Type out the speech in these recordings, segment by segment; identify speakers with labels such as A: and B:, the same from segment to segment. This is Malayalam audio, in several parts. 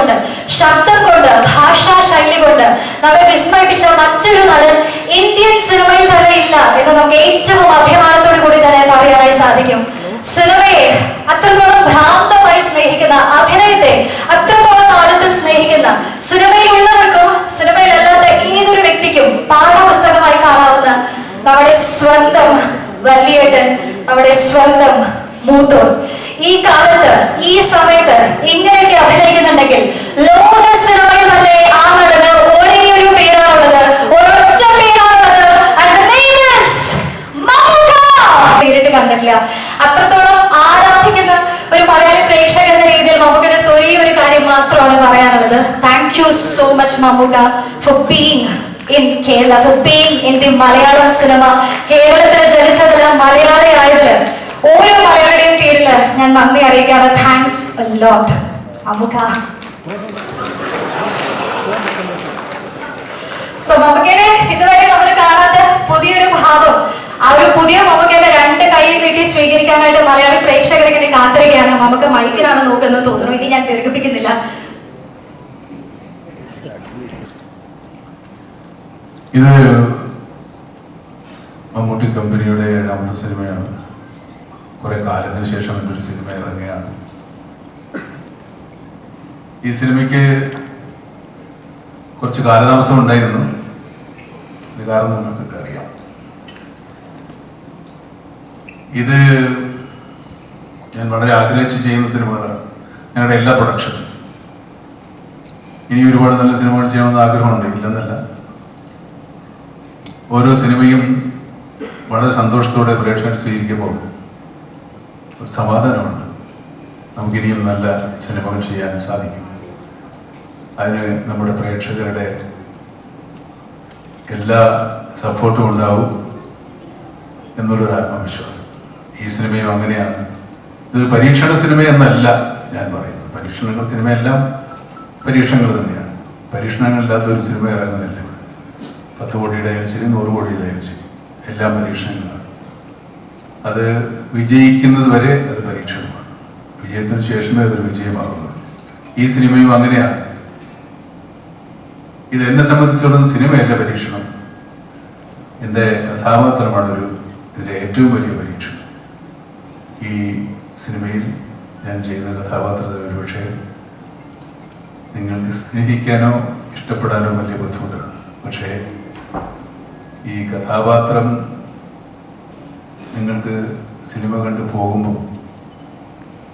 A: കൊണ്ട് ശബ്ദം കൊണ്ട് ഭാഷാ ശൈലി കൊണ്ട് നമ്മെ വിസ്മയിപ്പിച്ച മറ്റൊരു നടൻ ഇന്ത്യൻ സിനിമയിൽ തന്നെ ഇല്ല എന്ന് നമുക്ക് ഏറ്റവും അഭിമാനത്തോടു കൂടി തന്നെ പറയാനായി സാധിക്കും. സിനിമയെ അത്രത്തോളം ഭ്രാന്തമായി സ്നേഹിക്കുന്ന അഭിനയത്തെ അത്രത്തോളം ആഴത്തിൽ സ്നേഹിക്കുന്ന സിനിമയിലുള്ളവർക്കും സിനിമയിലല്ലാത്ത ഏതൊരു വ്യക്തിക്കും പാഠപുസ്തകമായി കാണാവുന്ന നമ്മുടെ സ്വന്തം വല്യേട്ടൻ നമ്മുടെ സ്വന്തം മൂത്തോ ഈ കാലത്ത് ഈ സമയത്ത് ഇങ്ങനെയൊക്കെ അഭിനയിക്കുന്നുണ്ടെങ്കിൽ ലോക സിനിമയിൽ തന്നെ ആ നടന് ഒരേ ഒരു പേരാണുള്ളത്. ഒരൊറ്റ പേരാണുള്ളത്. കണ്ടിട്ടില്ല. അത്രത്തോളം ആരാധിക്കുന്ന ഒരു മലയാളി പ്രേക്ഷകൻ എന്ന രീതിയിൽ മമ്മൂക്കയുടെ അടുത്ത് ഒരേ ഒരു കാര്യം മാത്രമാണ് പറയാനുള്ളത്. Thank you so much Mammukka for being in Kerala for being in the Malayalam cinema. കേരളത്തിൽ ജനിച്ചതിൽ മലയാളി ആയതിൽ ഓരോ മലയാളിയുടെയും ഞാൻ നന്ദി അറിയിക്കാതെ താങ്ക്സ് ലോട്ട് അമുക. സോ മമ്മൂക്കയുടെ ഇതുവരെ നമ്മൾ കാണാത്ത പുതിയൊരു ഭാവം. ആ ഒരു പുതിയ മമ്മൂക്കയുടെ രണ്ട് കൈ നീട്ടി സ്വീകരിക്കാനായിട്ട് മലയാളി പ്രേക്ഷകർ ഇങ്ങനെ കാത്തിരിക്കുകയാണ്. മമ്മക്ക് മൈക്കിലാണ് നോക്കുന്നത്. തോന്നുന്നു ഇനി ഞാൻ ദീർഘിപ്പിക്കുന്നില്ല.
B: ഇത് മമ്മൂട്ടി കമ്പനിയുടെ ഏഴാമത്തെ സിനിമയാണ്. കുറെ കാലത്തിന് ശേഷം എന്റെ ഒരു സിനിമ ഇറങ്ങുകയാണ്. ഈ സിനിമയ്ക്ക് കുറച്ച് കാലതാമസം ഉണ്ടായിരുന്നു. അതിന് കാരണം നിങ്ങൾക്കൊക്കെ അറിയാം. ഇത് ഞാൻ വളരെ ആഗ്രഹിച്ച് ചെയ്യുന്ന സിനിമകളാണ്. ഞങ്ങളുടെ എല്ലാ പ്രൊഡക്ഷനും. ഇനി ഒരുപാട് നല്ല സിനിമകൾ ചെയ്യണമെന്ന് ആഗ്രഹമുണ്ട്. ഇല്ലെന്നല്ല. ഓരോ സിനിമയും വളരെ സന്തോഷത്തോടെ പ്രേക്ഷകർ സ്വീകരിക്കുമ്പോൾ ഒരു സമാധാനമുണ്ട്. നമുക്കിനിയും നല്ല സിനിമകൾ ചെയ്യാൻ സാധിക്കും. അതിന് നമ്മുടെ പ്രേക്ഷകരുടെ എല്ലാ സപ്പോർട്ടും ഉണ്ടാവും എന്നുള്ളൊരു ആത്മവിശ്വാസം. ഈ സിനിമയും അങ്ങനെയാണ്. ഇതൊരു പരീക്ഷണ സിനിമ എന്നല്ല ഞാൻ പറയുന്നത്. പരീക്ഷണങ്ങൾ സിനിമയെല്ലാം പരീക്ഷണങ്ങൾ തന്നെയാണ്. പരീക്ഷണങ്ങളില്ലാത്ത ഒരു സിനിമ ഇറങ്ങുന്നില്ല ഇവിടെ. പത്ത് കോടിയുടെ ആയാലും ശരി നൂറ് കോടിയുടെ ആയാലും ശരി. എല്ലാം പരീക്ഷണങ്ങളാണ്. അത് വിജയിക്കുന്നത് വരെ അത് പരീക്ഷണമാണ്. വിജയത്തിന് ശേഷമേ അതൊരു വിജയമാകുന്നുള്ളൂ ഈ സിനിമയും അങ്ങനെയാണ്. ഇത് എന്നെ സംബന്ധിച്ചിടത്തോളം സിനിമയല്ല പരീക്ഷണം. എന്റെ കഥാപാത്രമാണ് ഒരു ഇതിലെ ഏറ്റവും വലിയ പരീക്ഷണം. ഈ സിനിമയിൽ ഞാൻ ചെയ്യുന്ന കഥാപാത്രത്തെ ഒരുപക്ഷെ നിങ്ങൾക്ക് സ്നേഹിക്കാനോ ഇഷ്ടപ്പെടാനോ വലിയ ബുദ്ധിമുട്ടാണ്. പക്ഷേ ഈ കഥാപാത്രം നിങ്ങൾക്ക് സിനിമ കണ്ട് പോകുമ്പോൾ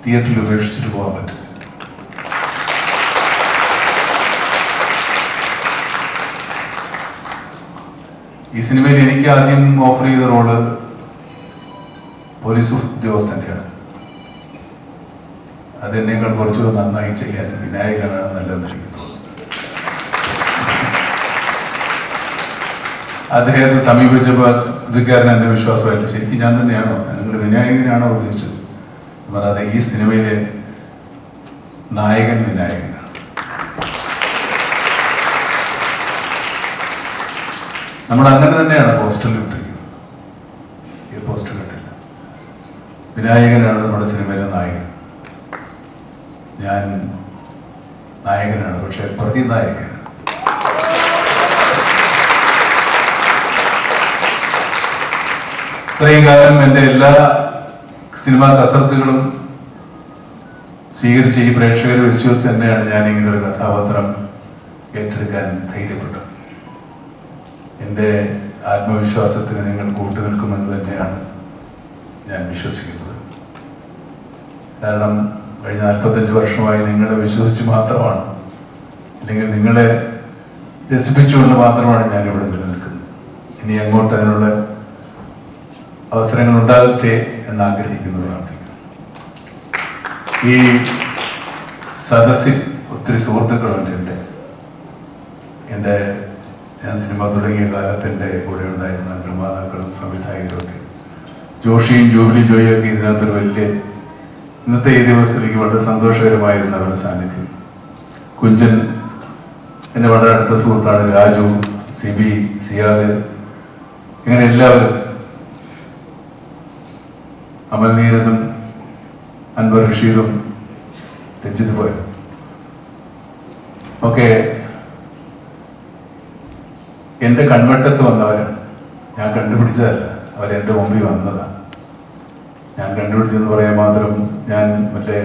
B: തിയേറ്ററിൽ ഉപേക്ഷിച്ചിട്ട് പോകാൻ പറ്റില്ല. ഈ സിനിമയിൽ എനിക്ക് ആദ്യം ഓഫർ ചെയ്ത റോൾ പോലീസ് ഉദ്യോഗസ്ഥന്റെയാണ്. അതെന്നേക്കാൾ കുറച്ചുകൂടെ നന്നായി ചെയ്യാൻ വിനായകനാണ് നല്ലതെന്ന് അദ്ദേഹത്തെ സമീപിച്ചപ്പോൾ കൃഷിക്കാരൻ എന്നെ വിശ്വാസമായിരുന്നു ശരിക്കും ഞാൻ തന്നെയാണോ? നിങ്ങൾ വിനായകനാണോ ഉദ്ദേശിച്ചത്? പറയാതെ ഈ സിനിമയിലെ നായകൻ വിനായകനാണ്. നമ്മൾ അങ്ങനെ തന്നെയാണ് പോസ്റ്ററിൽ ഇട്ടിരിക്കുന്നത്. ഈ പോസ്റ്റർ കണ്ടില്ല. വിനായകനാണ് നമ്മുടെ സിനിമയിലെ നായകൻ. ഞാൻ നായകനാണ് പക്ഷെ പ്രതി പ്രതിനായകൻ. ഇത്രയും കാലം എന്റെ എല്ലാ സിനിമാ കസർത്തുകളും സ്വീകരിച്ച ഈ പ്രേക്ഷകർ വിശ്വസിച്ച് തന്നെയാണ് ഞാൻ ഇങ്ങനെ ഒരു കഥാപാത്രം ഏറ്റെടുക്കാൻ ധൈര്യപ്പെട്ടത്. എന്റെ ആത്മവിശ്വാസത്തിന് നിങ്ങൾ കൂട്ടുനിൽക്കുമെന്ന് തന്നെയാണ് ഞാൻ വിശ്വസിക്കുന്നത്. കാരണം കഴിഞ്ഞ നാൽപ്പത്തഞ്ച് വർഷമായി നിങ്ങളെ വിശ്വസിച്ച് മാത്രമാണ് അല്ലെങ്കിൽ നിങ്ങളെ രസിപ്പിച്ചുകൊണ്ട് മാത്രമാണ് ഞാൻ ഇവിടെ നിലനിൽക്കുന്നത്. ഇനി അങ്ങോട്ട് അതിനുള്ള അവസരങ്ങൾ ഉണ്ടാകട്ടെ എന്ന് ആഗ്രഹിക്കുന്നു പ്രാർത്ഥിക്കുന്നു. ഈ സദസ്സിൽ ഒത്തിരി സുഹൃത്തുക്കളുണ്ട് എന്റെ. എന്റെ ഞാൻ സിനിമ തുടങ്ങിയ കാലത്തിന്റെ കൂടെ ഉണ്ടായിരുന്ന നിർമ്മാതാക്കളും സംവിധായകരും ഒക്കെ. ജോഷിയും ജൂബിലി ജോയും ഒക്കെ ഇതിനകത്തൊരു വലിയ ഇന്നത്തെ ഈ ദിവസത്തിലേക്ക് വളരെ സന്തോഷകരമായിരുന്നു അവരുടെ സാന്നിധ്യം. കുഞ്ചൻ എന്റെ വളരെ അടുത്ത സുഹൃത്താണ് രാജു സിബി സിയാദ് ഇങ്ങനെ എല്ലാവരും അമൽ നീരതും അൻവർ റഷീദും രഞ്ജിത് പോയ ഒക്കെ എന്റെ കൺവട്ടത്ത് വന്നവരാണ് ഞാൻ കണ്ടുപിടിച്ചതല്ല. അവരെന്റെ മുമ്പിൽ വന്നതാണ്. ഞാൻ കണ്ടുപിടിച്ചെന്ന് പറയാൻ മാത്രം ഞാൻ മറ്റേ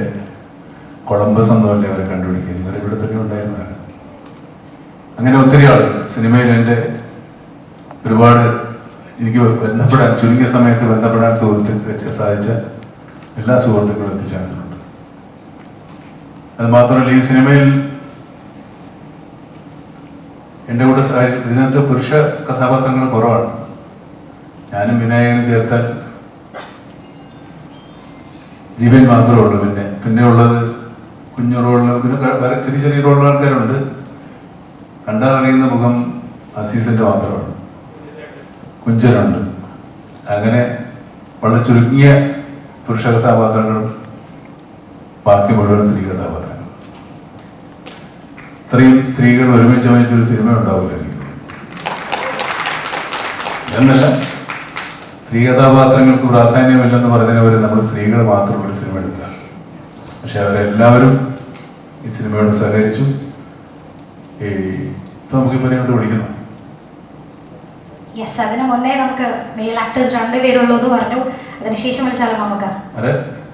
B: കൊളംബസ് ഒന്നുമല്ലേ അവരെ കണ്ടുപിടിക്കാൻ. ഇവരിവിടെ ഇവിടെ തന്നെ ഉണ്ടായിരുന്നതാണ് അങ്ങനെ ഒത്തിരി ആളുകൾ. സിനിമയിൽ എന്റെ ഒരുപാട് എനിക്ക് ബന്ധപ്പെടാൻ ചുരുങ്ങിയ സമയത്ത് ബന്ധപ്പെടാൻ സുഹൃത്ത് സാധിച്ച എല്ലാ സുഹൃത്തുക്കളും എത്തിച്ചേർന്നിട്ടുണ്ട്. അത് മാത്രമല്ല ഈ സിനിമയിൽ എന്റെ കൂടെ ഇതിനകത്ത് പുരുഷ കഥാപാത്രങ്ങൾ കുറവാണ്. ഞാനും വിനായകനും ചേർത്താൽ ജീവൻ മാത്രമേ ഉള്ളൂ പിന്നെ. പിന്നെ ഉള്ളത് കുഞ്ഞു റോളിൽ പിന്നെ ചെറിയ ചെറിയ റോളിൽ ആൾക്കാരുണ്ട്. കണ്ടാൽ അറിയുന്ന മുഖം അസീസിന്റെ മാത്രമാണ്. കുഞ്ചനുണ്ട്. അങ്ങനെ വളരെ ചുരുങ്ങിയ പുരുഷ കഥാപാത്രങ്ങളും ബാക്കി മുഴുവൻ സ്ത്രീ കഥാപാത്രങ്ങൾ ഇത്രയും സ്ത്രീകൾ ഒരുമിച്ച് വായിച്ചൊരു സിനിമ ഉണ്ടാവില്ല എന്നല്ല സ്ത്രീ കഥാപാത്രങ്ങൾക്ക് പ്രാധാന്യമില്ലെന്ന് പറഞ്ഞതിന് വരെ നമ്മൾ സ്ത്രീകൾ മാത്രമുള്ള സിനിമ എടുത്താണ് പക്ഷെ അവരെല്ലാവരും ഈ സിനിമയോട് സഹകരിച്ചു. ഈ ഇപ്പൊ നമുക്ക് ഇപ്പൊ വിളിക്കണം
A: യെസ് അതിന് മുന്നേ നമുക്ക് മെയിൽ ആക്ടേഴ്സ് രണ്ടുപേരുള്ളൂ എന്ന് പറഞ്ഞു. അതിനുശേഷം വിളിച്ചാലും നമുക്ക്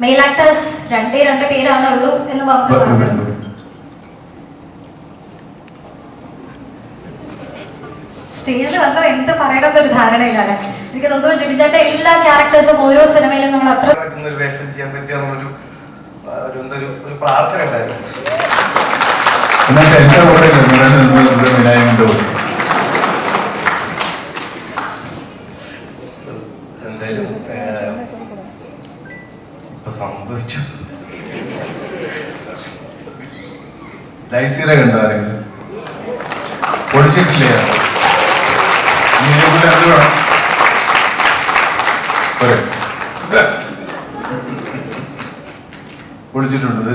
A: മെയിൽ ആക്ടേഴ്സ് രണ്ടേ രണ്ട് പേരാണ് ഉള്ളൂ എന്ന് പറഞ്ഞു. സ്റ്റേജിൽ വന്നോ എന്ത് പറയണമെന്നൊരു ധാരണയിലാണ് എനിക്ക് തോന്നുന്നു ജിബിന്റെ എല്ലാ ക്യാരക്ടേഴ്സും ഓരോ സിനിമയിലും നമ്മൾ അത്ര
C: ഒരു വേഷം ചെയ്യാൻ പറ്റിയ നമ്മളൊരു ഒരു എന്താ ഒരു ഒരു പ്രാർത്ഥന ഉണ്ടായിരുന്നു.
B: എന്നാൽ എന്റെ കൂടെ വിനായകന്റെ കൂടെ
C: എന്തായാലും ഏ, ഇപ്പൊ സംഭവിച്ചു
B: ലൈസീറ കണ്ടോ ആരെങ്കിലും? പൊളിച്ചിട്ടില്ലേ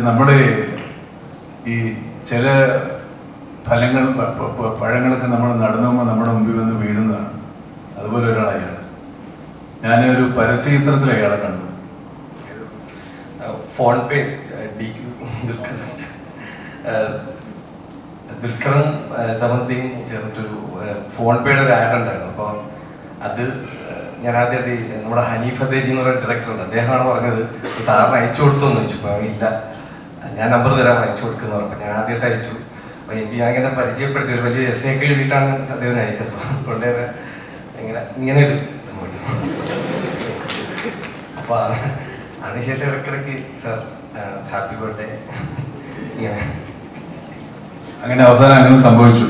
B: നമ്മുടെ ഈ ചില ഫലങ്ങൾ പഴങ്ങളൊക്കെ നമ്മൾ നടന്നു പോകുമ്പോൾ നമ്മുടെ മുമ്പിൽ വന്ന് വീഴുന്നതാണ്. അതുപോലെ ഒരാളായാണ് ഞാനൊരു പരസ്യചിത്രത്തിൽ അയാളെ കണ്ടു
C: ഫോൺ പേ ഡി ദുൽഖറും സമന്തിയും ചേർന്നിട്ടൊരു ഫോൺ പേയുടെ ഒരു ആഡ് ഉണ്ടായിരുന്നു. അപ്പോൾ അത് ഞാൻ ആദ്യമായിട്ട് നമ്മുടെ ഹനീഫ് അദേരി എന്ന് പറയുന്ന ഡയറക്ടറുണ്ട് അദ്ദേഹമാണ് പറഞ്ഞത് സാറിന് അയച്ചു കൊടുത്തു? എന്ന് ചോദിച്ചു. അപ്പം ഇല്ല ഞാൻ നമ്പർ തരാൻ അയച്ചു കൊടുക്കുന്നു പറഞ്ഞു. ഞാൻ ആദ്യമായിട്ട് അയച്ചു. അപ്പം എനിക്ക് ഞാൻ ഇങ്ങനെ പരിചയപ്പെടുത്തി ഒരു വലിയ എസ് ഒക്കെ എഴുതിയിട്ടാണ് അദ്ദേഹത്തിന് അയച്ചത്. അതുകൊണ്ട് ഇങ്ങനെ ഇങ്ങനെ ഒരു സംഭവിച്ചു അപ്പൊ അതിനുശേഷം ഇടയ്ക്കിടയ്ക്ക് സാർ ഹാപ്പി ബർത്ത്ഡേ. ഇങ്ങനെ.
B: അങ്ങനെ അവസാനം അങ്ങനെ സംഭവിച്ചു.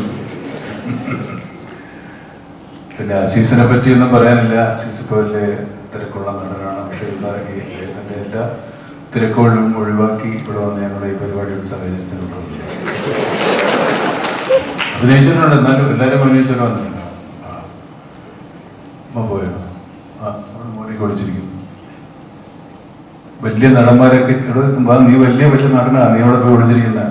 B: പിന്നെ അസീസിനെ പറ്റിയൊന്നും പറയാനില്ല. അസീസ് ഇപ്പോൾ വലിയ തിരക്കുള്ള നടനാണ്. പക്ഷേ ഉണ്ടാക്കി അദ്ദേഹത്തിന്റെ എല്ലാ തിരക്കുകളും ഒഴിവാക്കി ഇവിടെ വന്ന് ഞങ്ങളുടെ ഈ പരിപാടിയിൽ സഹകരിച്ചിട്ടുള്ളത് അഭിനയിച്ചിട്ടുണ്ട്. എന്നാലും എല്ലാവരും അഭിനയിച്ചിട്ട് ആ അമ്മ പോയോ ആ അവിടെ മോനെ കൊടുത്തിരിക്കുന്നു വലിയ നടന്മാരൊക്കെ ഇവിടെ നീ വലിയ വലിയ നടനാ നീ അവിടെ പോയി ഒളിച്ചിരിക്കുന്ന.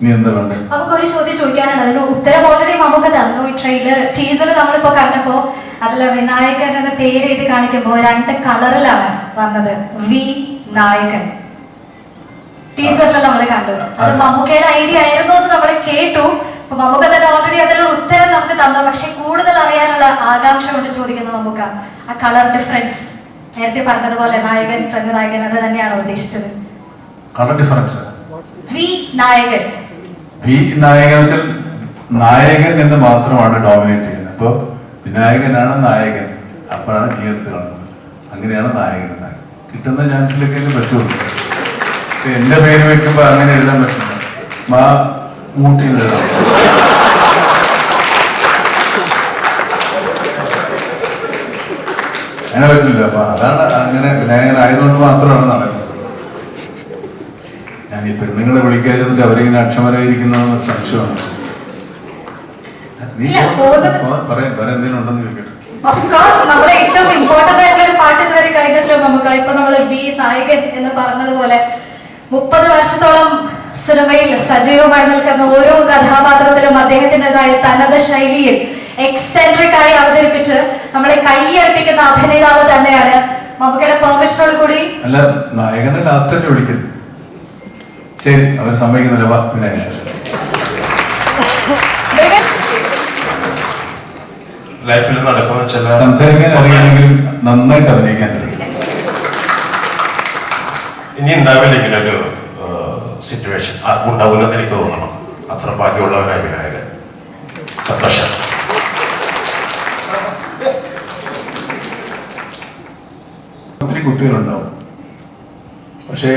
B: നീ എന്താ വേണ്ടേ
A: നമുക്ക് ഒരു ചോദ്യം ചോദിക്കാനാണ്. അതിന് ഉത്തരം ഓൾറെഡി നമുക്ക് തന്നു ഈ ട്രെയിലർ ടീസർ നമ്മളിപ്പോ കണ്ടപ്പോ അതിൽ വിനായകൻ എന്ന പേര് എഴുതി കാണിക്കുമ്പോ രണ്ട് കളറിലാണ് വന്നത്. വി നായകൻ. ടീസറിൽ നമ്മൾ കണ്ടു. അത് മമ്മൂക്കയുടെ ഐഡിയ ആയിരുന്നു എന്ന് നമ്മൾ കേട്ടു. മമ്മൂക്ക തന്നെ ഓൾറെഡി അതിനുള്ള ഉത്തരം നമുക്ക് തന്നു. പക്ഷെ ആകാംക്ഷ കൊണ്ട് ചോദിക്കുന്നു മമ്മൂക്ക. ആ കളർ ഡിഫറൻസ് നേരത്തെ പറഞ്ഞതുപോലെ നായകൻ പ്രതിനായകൻ അത് തന്നെയാണോ ഉദ്ദേശിച്ചത്.
B: കളർ ഡിഫറൻസ്
A: വി നായകൻ.
B: നായകൻ വെച്ചാൽ നായകൻ എന്ന് മാത്രമാണ് ഡോമിനേറ്റ് ചെയ്യുന്നത്. അപ്പോൾ വിനായകനാണ് നായകൻ. അപ്പോഴാണ് ഈ എടുത്ത് കാണുന്നത്. അങ്ങനെയാണ് നായകൻ നായകൻ കിട്ടുന്ന ചാൻസിലൊക്കെ എനിക്ക് പറ്റുള്ളൂ. എന്റെ പേര് വെക്കുമ്പോൾ അങ്ങനെ എഴുതാൻ പറ്റില്ല. മാ മൂട്ടി എഴുതാം. അങ്ങനെ പറ്റില്ല അപ്പൊ അതാണ് അങ്ങനെ വിനായകൻ ആയതുകൊണ്ട് മാത്രമാണ് നടക്കുന്നത്. ഞാൻ ഈ പെണ്ണുങ്ങളെ വിളിക്കാതിരുന്നിട്ട് അവരിങ്ങനെ അക്ഷമരായിരിക്കുന്നതെന്ന് സംശയമാണ്. നീ പറയാം വേറെ എന്തെങ്കിലും ഉണ്ടെന്ന് ചോദിക്കട്ടെ.
A: ഓഫ് നമ്മളെ ഏറ്റവും ഇമ്പോർട്ടന്റ് ആയിട്ടുള്ള ഒരു പാട്ട് ഇതുവരെ കഴിഞ്ഞിട്ടില്ല നമുക്ക് ഇപ്പൊ നമ്മൾ വി നായകൻ എന്ന് പറഞ്ഞതുപോലെ മുപ്പത് വർഷത്തോളം സിനിമയിൽ സജീവമായി നിൽക്കുന്ന ഓരോ കഥാപാത്രത്തിലും അദ്ദേഹത്തിന്റെതായ തനത് ശൈലിയിൽ എക്സെൻട്രിക് ആയി അവതരിപ്പിച്ച് നമ്മളെ കൈയർപ്പിക്കുന്ന അഭിനേതാവ് തന്നെയാണ് മമ്മൂക്കയുടെ പെർമിഷനോട് കൂടി.
B: അല്ല നായകനെ ലാസ്റ്റ് തന്നെ വിളിക്കരുത് ശരി അവർ സമ്മതിക്കുന്നില്ല. വാ
D: ലൈഫിൽ നടക്കുന്ന ചില
B: സംസാരിക്കാൻ അറിയാമെങ്കിലും നന്നായിട്ട് അഭിനയിക്കാൻ
D: ഇനി ഉണ്ടാവില്ല ഇങ്ങനെ ഒരു സിറ്റുവേഷൻ ആർക്കും ഉണ്ടാവില്ലെന്ന് എനിക്ക് തോന്നണം. അത്ര ഭാഗ്യമുള്ളവനായ വിനായകൻ. സന്തോഷം.
B: കുട്ടികളുണ്ടാവും. പക്ഷേ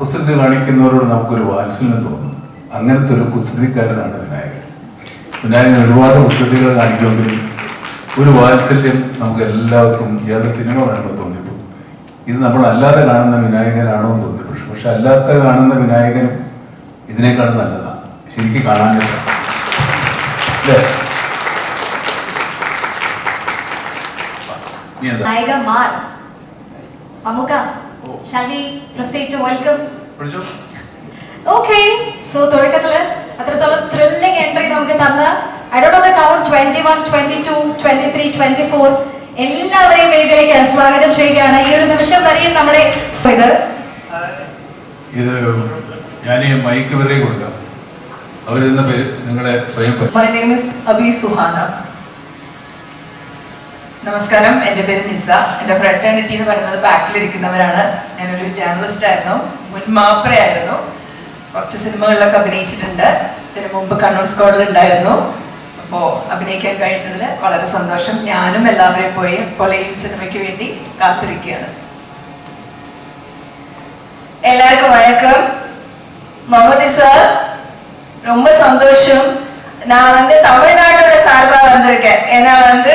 B: കുസൃതി കാണിക്കുന്നവരോട് നമുക്കൊരു വാത്സല്യം തോന്നും. അങ്ങനത്തെ ഒരു കുസൃതിക്കാരനാണ് വിനായകൻ. വിനായകൻ ഒരുപാട് കുസൃതികൾ കാണിക്കുമെങ്കിലും ഒരു വാത്സല്യം നമുക്ക് എല്ലാവർക്കും ഇയാളുടെ സിനിമ കാണുമ്പോൾ തോന്നിപ്പോകും ഇത് നമ്മൾ അല്ലാതെ കാണുന്ന വിനായകനാണോ എന്ന് തോന്നി പക്ഷെ പക്ഷെ അല്ലാത്ത കാണുന്ന വിനായകനും ഇതിനേക്കാൾ നല്ലതാണ് ശരിക്കും കാണാനില്ല. അല്ലേ? നീ
A: shall we proceed to welcome
B: പിടിച്ചോ.
A: ഓക്കെ സോ തുടക്കത്തിൽ അത്രത്തോളം ത്രില്ലിംഗ് എൻട്രി നമുക്ക് തന്ന. I count twenty one twenty two twenty three twenty four എല്ലാവരെയും വേദിയിലേക്ക് സ്വാഗതം ചെയ്യുകയാണ്. ഈ ഒരു നിമിഷം വരെയും നമ്മുടെ ഇത്.
B: ഇത് ഞാൻ ഈ മൈക്ക് വരെ കൊടുക്കാം. അവർ ഇതിന്റെ പേര് നിങ്ങളെ സ്വയം പരി-
E: നെയിം ഇസ് അബി Suhana. നമസ്കാരം എൻ്റെ പേര് നിസ എൻ്റെ ഫ്രട്ടേണിറ്റി എന്ന് പറയുന്നത് ബാക്കിലിരിക്കുന്നവരാണ് ഞാനൊരു ജേർണലിസ്റ്റ് ആയിരുന്നു മുൻ മാപ്രയായിരുന്നു കുറച്ച് സിനിമകളിലൊക്കെ അഭിനയിച്ചിട്ടുണ്ട് ഇതിനു മുമ്പ് കണ്ണൂർ സ്ക്വാഡിൽ ഉണ്ടായിരുന്നു അപ്പോൾ അഭിനയിക്കാൻ കഴിഞ്ഞതിൽ വളരെ സന്തോഷം ഞാനും എല്ലാവരെയും പോയി പോലെ ഈ സിനിമയ്ക്ക് വേണ്ടി കാത്തിരിക്കുകയാണ്
F: எல்லாருக்கும் வணக்கம் மம்முட்டி சார் ரொம்ப சந்தோஷம் நான் வந்து தமிழ்நாட்டோட சார்பா வந்திருக்கேன். ஏன்னா வந்து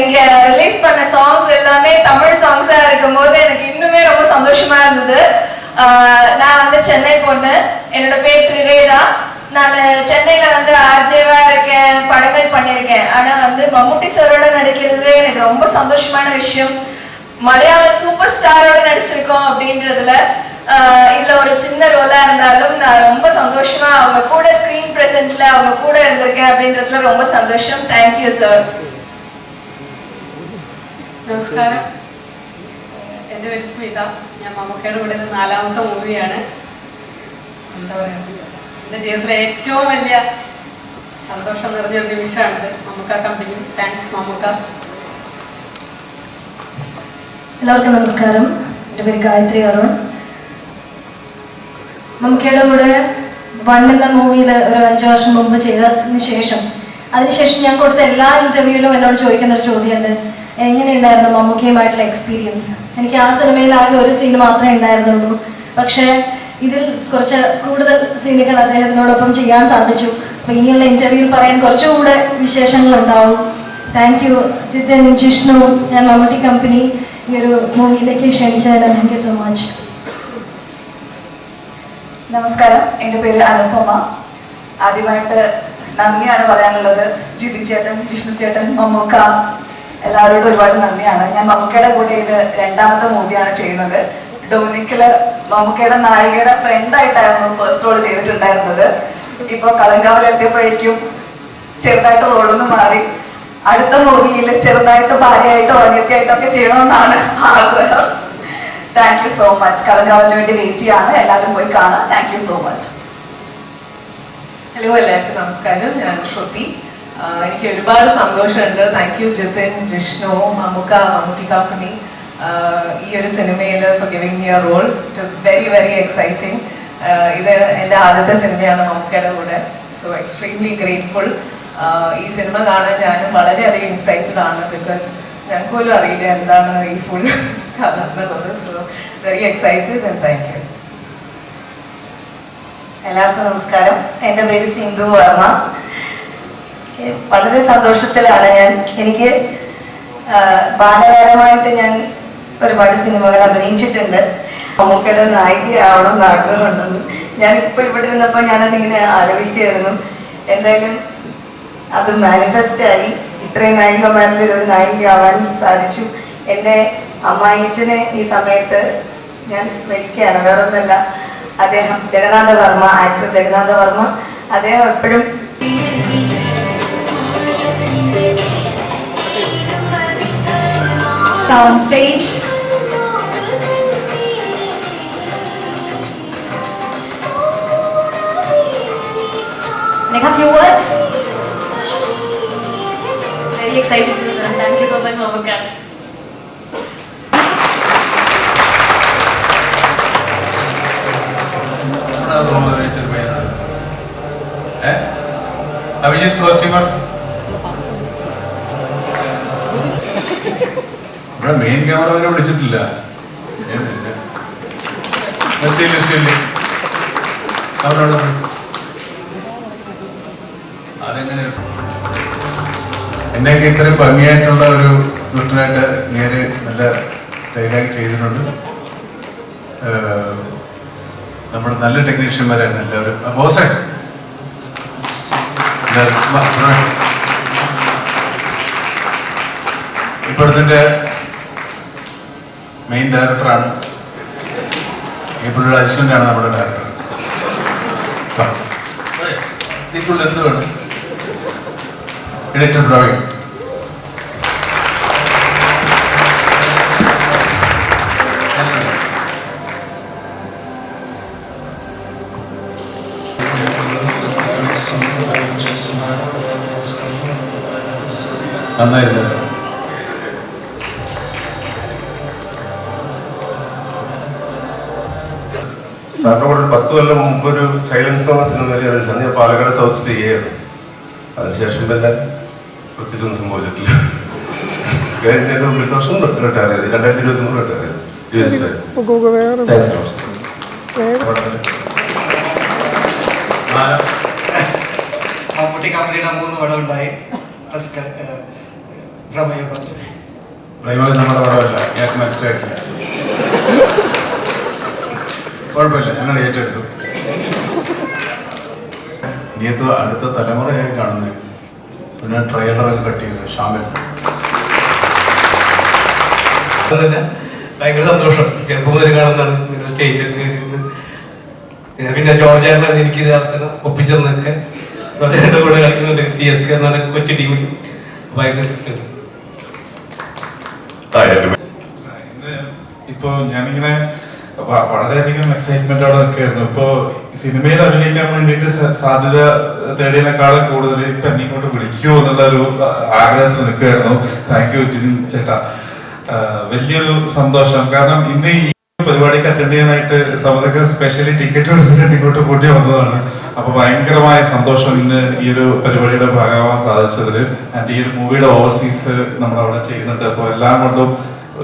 F: இங்க ரிலீஸ் பண்ண சாங்ஸ் எல்லாமே தமிழ் சாங்ஸா இருக்கும்போது எனக்கு இன்னுமே ரொம்ப சந்தோஷமா இருந்தது. நான் வந்து சென்னை பொண்ணு. என்னோட பேர் திரிவேதா. நான் சென்னையில வந்து ஆர்ஜேவா இருக்கேன் படங்கள் பண்ணியிருக்கேன். ஆனா வந்து மம்முட்டி சாரோட நடிக்கிறது எனக்கு ரொம்ப சந்தோஷமான விஷயம். மலையாள சூப்பர் ஸ்டாரோட நடிச்சிருக்கோம் அப்படின்றதுல இதில் இதுல ஒரு சின்ன ரோலா இருந்தாலும் நான் ரொம்ப சந்தோஷமா அவங்க கூட ஸ்கிரீன் பிரசன்ஸ்ல அவங்க கூட இருந்திருக்கேன் அப்படின்றதுல ரொம்ப சந்தோஷம் தேங்க்யூ சார்
G: നമസ്കാരം എൻ്റെ പേര് സ്മിത ഞാൻ മമ്മൂക്കയുടെ കൂടെ ഇത് നാലാമത്തെ മൂവിയാണ് എന്താ പറയുക എൻ്റെ ജീവിതത്തിലെ ഏറ്റവും വലിയ സന്തോഷം നിറഞ്ഞൊരു നിമിഷമാണിത് മമ്മൂക്ക കമ്പനി താങ്ക്സ് മമ്മൂക്ക
H: എല്ലാവർക്കും നമസ്കാരം എൻ്റെ പേര് ഗായത്രി അരുൺ മമ്മൂക്കയുടെ കൂടെ വൺ എന്ന മൂവിയിൽ ഒരു അഞ്ചു വർഷം മുമ്പ് ചെയ്തതിന് ശേഷം. അതിനുശേഷം ഞാൻ കൊടുത്ത എല്ലാ ഇന്റർവ്യൂവിലും എന്നോട് ചോദിക്കുന്ന ഒരു ചോദ്യമുണ്ട് എങ്ങനെയുണ്ടായിരുന്നു മമ്മൂക്കയുമായിട്ടുള്ള എക്സ്പീരിയൻസ് എനിക്ക് ആ സിനിമയിൽ ആകെ ഒരു സീൻ മാത്രമേ ഉണ്ടായിരുന്നുള്ളൂ. പക്ഷേ ഇതിൽ കുറച്ച് കൂടുതൽ സീനുകൾ അദ്ദേഹത്തിനോടൊപ്പം ചെയ്യാൻ സാധിച്ചു. അപ്പോൾ ഇനിയുള്ള ഇന്റർവ്യൂവിൽ പറയാൻ കുറച്ചുകൂടെ വിശേഷങ്ങൾ ഉണ്ടാവും. താങ്ക് യു ജിതിൻ ജിഷ്ണു ഞാൻ മമ്മൂട്ടി കമ്പനി ഈ ഒരു മൂവിയിലേക്ക് ക്ഷണിച്ചതിന് താങ്ക് യു സോ മച്ച്
E: നമസ്കാരം. എന്റെ പേര് അനുപമ. ആദ്യമായിട്ട് നന്ദിയാണ് പറയാനുള്ളത്. ജിതി ചേട്ടൻ ജിഷ്ണു ചേട്ടൻ മമ്മൂക്ക എല്ലാവരോടും ഒരുപാട് നന്ദിയാണ്. ഞാൻ മമ്മൂക്കയുടെ കൂടെ ഇത് രണ്ടാമത്തെ മൂവിയാണ് ചെയ്യുന്നത്. ഡൊമിനിക്കിൽ മമ്മൂക്കയുടെ നായികയുടെ ഫ്രണ്ട് ആയിട്ടായിരുന്നു ഫസ്റ്റ് റോൾ ചെയ്തിട്ടുണ്ടായിരുന്നത്. ഇപ്പൊ കളങ്കാവിൽ എത്തിയപ്പോഴേക്കും ചെറുതായിട്ട് റോളൊന്ന് മാറി. അടുത്ത മൂവിയിൽ ചെറുതായിട്ട് ഭാര്യയായിട്ടോ അനിയത്തിയായിട്ടോ ഒക്കെ ചെയ്യണമെന്നാണ് ആഗ്രഹം. താങ്ക് യു സോ മച്ച് കലങ്കാവലിന് വേണ്ടി വെയിറ്റ് ചെയ്യാണ്. എല്ലാവരും പോയി കാണാം. Thank you so much
I: hello എല്ലാവർക്കും നമസ്കാരം. ഞാൻ ശ്രുതി. എനിക്ക് ഒരുപാട് സന്തോഷമുണ്ട്. Thank you Jithin Jishnu Mammukka Mammootty company ഈ ഒരു സിനിമയിൽ for giving a role it is very very exciting ഇത് എന്റെ ആദ്യത്തെ സിനിമയാണ് മമ്മൂക്കയുടെ കൂടെ. സോ എക്സ്ട്രീംലി ഗ്രേറ്റ്ഫുൾ ഈ സിനിമ കാണാൻ ഞാനും വളരെയധികം എക്സൈറ്റഡ് ആണ് ബിക്കോസ് ഞങ്ങൾക്ക് പോലും അറിയില്ല എന്താണ് ഈ ഫുൾ കഥ. എന്നുള്ളത് so very excited and thank you
F: എല്ലാവർക്കും നമസ്കാരം. എന്റെ പേര് സിന്ധു വർമ്മ. വളരെ സന്തോഷത്തിലാണ് ഞാൻ എനിക്ക് ബാലകാലമായിട്ട് ഞാൻ ഒരുപാട് സിനിമകൾ അഭിനയിച്ചിട്ടുണ്ട്. മമ്മൂക്കയുടെ നായികയാവണം എന്ന് ആഗ്രഹമുണ്ടെന്ന് ഞാൻ ഇപ്പൊ ഇവിടെ ഇരുന്നപ്പോൾ ഞാനതിങ്ങനെ ആലോചിക്കുകയായിരുന്നു. എന്തായാലും അത് മാനിഫെസ്റ്റ് ആയി. ഇത്രയും നായികമാരിൽ ഒരു നായികയാവാനും സാധിച്ചു. എന്റെ അമ്മായിച്ചനെ ഈ സമയത്ത് ഞാൻ സ്മരിക്കുകയാണ്. വേറൊന്നുമല്ല. അദ്ദേഹം ജഗന്നാഥ വർമ്മ ആക്ടർ ജഗന്നാഥ വർമ്മ അദ്ദേഹം എപ്പോഴും
A: on stage. I have few words.
J: Excited for the. Thank you so much.
B: ഏ? അഭിജിത്ത് കോസ്റ്റ്യൂമർ ഇവിടെ മെയിൻ ക്യാമറ വരെ വിളിച്ചിട്ടില്ല. ലിസ്റ്റിൽ, ലിസ്റ്റിൽ. അവരോട് എന്നെയൊക്കെ ഇത്രയും ഭംഗിയായിട്ടുള്ള ഒരു ദുഷ്ടനായിട്ട് നേര് നല്ല സ്റ്റൈലായി ചെയ്തിട്ടുണ്ട്. നമ്മുടെ നല്ല ടെക്നീഷ്യന്മാരാണ് എല്ലാവരും. ബോസ്. ഇപ്പോഴത്തെ മെയിൻ ഡയറക്ടറാണ് ഇപ്പോഴൊരു അസിസ്റ്റന്റാണ് നമ്മുടെ ഡയറക്ടർ. ഈ എന്ത് വേണം? എഡിറ്റർ ഡ്രോയിങ് നന്നായിരുന്നു
K: സാറിന് കൂടെ പത്ത് കൊല്ലം മുമ്പ് ഒരു സൈലൻസ് എന്ന സിനിമയിൽ ഞാൻ പാലക്കാട് സൗത്ത് സ്റ്റേ ചെയ്യുകയാണ് അതിനുശേഷം പിന്നെ പ്രത്യേകിച്ചൊന്നും സംഭവിച്ചിട്ടില്ല. കഴിഞ്ഞ ഒമ്പത് വർഷം റിട്ടയർ ചെയ്ത് രണ്ടായിരത്തി ഇരുപത്തി മൂന്ന് റിട്ടയർ ചെയ്തു യു എസ് താങ്ക്സ്
L: മമ്മൂട്ടി കമ്പനിയുടെ മൂന്ന് പടം ഉണ്ടായി. ഫസ്റ്റ്
B: പ്രൈമറി നമ്മുടെ പടമല്ല. ഞങ്ങൾക്ക് മനസ്സിലായിട്ടില്ല. കുഴപ്പമില്ല. ഞങ്ങൾ ഏറ്റെടുത്തു. ഇനിയത്തെ അടുത്ത തലമുറയായി കാണുന്നത്. പിന്നെ ട്രെയിലറൊക്കെ കട്ട് ചെയ്ത് ഷാമിൽ.
L: ഭയങ്കര സന്തോഷം. ചെറുപ്പം മുതൽ കാണുന്നതാണ് നിങ്ങൾ സ്റ്റേജിൽ ഇരുന്ന്. പിന്നെ ജോർജ് ആയിരുന്നു എനിക്ക് ഇത് അവസരം ഒപ്പിച്ചെന്നൊക്കെ. അദ്ദേഹത്തെ കൂടെ കളിക്കുന്നുണ്ട്. സി എസ് കെ എന്ന് പറഞ്ഞ കൊച്ചു ടീമിൽ ഭയങ്കര.
M: ഇപ്പോ ഞാനിങ്ങനെ വളരെയധികം എക്സൈറ്റ്മെന്റ് എക്സൈറ്റ്മെന്റോടെ നിൽക്കായിരുന്നു ഇപ്പോ സിനിമയിൽ അഭിനയിക്കാൻ വേണ്ടിയിട്ട് സാധ്യത തേടിയതിനേക്കാളും കൂടുതൽ ഇപ്പൊ എന്നെ ഇങ്ങോട്ട് വിളിക്കുമോ എന്നുള്ള ഒരു ആഗ്രഹത്തിൽ നിൽക്കുകയായിരുന്നു. താങ്ക് യു ജിൻ ചേട്ടാ. വലിയൊരു സന്തോഷം. കാരണം ഇന്ന് പരിപാടിക്ക് അറ്റൻഡ് ചെയ്യാനായിട്ട് സമതൊക്കെ സ്പെഷ്യലി ടിക്കറ്റ് എടുത്തിട്ട് ഇങ്ങോട്ട് കൂട്ടി വന്നതാണ്. അപ്പൊ ഭയങ്കരമായ സന്തോഷം ഇന്ന് ഈ ഒരു പരിപാടിയുടെ ഭാഗമാവാൻ സാധിച്ചതിൽ ആൻഡ് ഈ ഒരു മൂവിയുടെ ഓവർസീസ് നമ്മൾ അവിടെ ചെയ്യുന്നുണ്ട്. അപ്പോൾ എല്ലാം കൊണ്ടും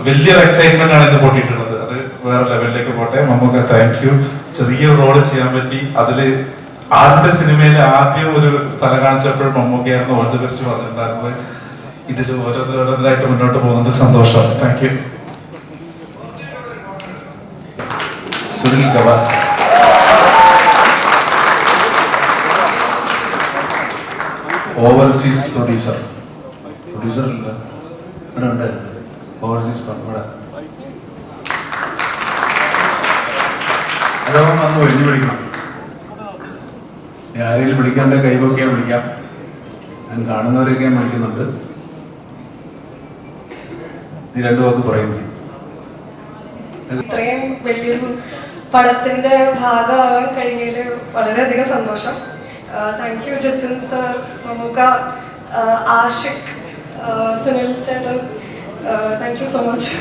M: വലിയൊരു എക്സൈറ്റ്മെന്റ് ആണ് ഇന്ന് പൊട്ടിയിട്ടുള്ളത്. അത് വേറെ ലെവലിലേക്ക് പോട്ടെ. നമുക്ക് താങ്ക് യു ചെറിയ റോൾ ചെയ്യാൻ പറ്റി. അതിൽ ആദ്യത്തെ സിനിമയിൽ ആദ്യം ഒരു തല കാണിച്ചപ്പോൾ മമ്മൂക്കയായിരുന്നു ഓൾ ദി ബെസ്റ്റ് പറഞ്ഞിട്ടുണ്ടായിരുന്നത് ഇതിൽ ഓരോരുത്തരോരോരുത്തരായിട്ട് മുന്നോട്ട് പോകുന്നുണ്ട്. സന്തോഷം. Thank you
B: Sunil Gavaskar overseas producer producer ഇല്ല. ഇവിടെ ഉണ്ട്. ഓവർസീസ് ഇവിടെ അരോഗം വന്ന് വെഞ്ഞു വിളിക്കണം ആരെങ്കിലും വിളിക്കാണ്ട് കൈവൊക്കെ വിളിക്കാം. ഞാൻ കാണുന്നവരൊക്കെ ഞാൻ വിളിക്കുന്നുണ്ട്. ഇത് രണ്ടു വാക്ക് പറയുന്നു.
F: ഇത്രയും വലിയൊരു പടത്തിന്റെ ഭാഗമാവാൻ കഴിഞ്ഞതിൽ വളരെയധികം സന്തോഷം. Thank you Jatin sir Mammukka Ashiq Sunil ചേട്ടൻ. Thank you so much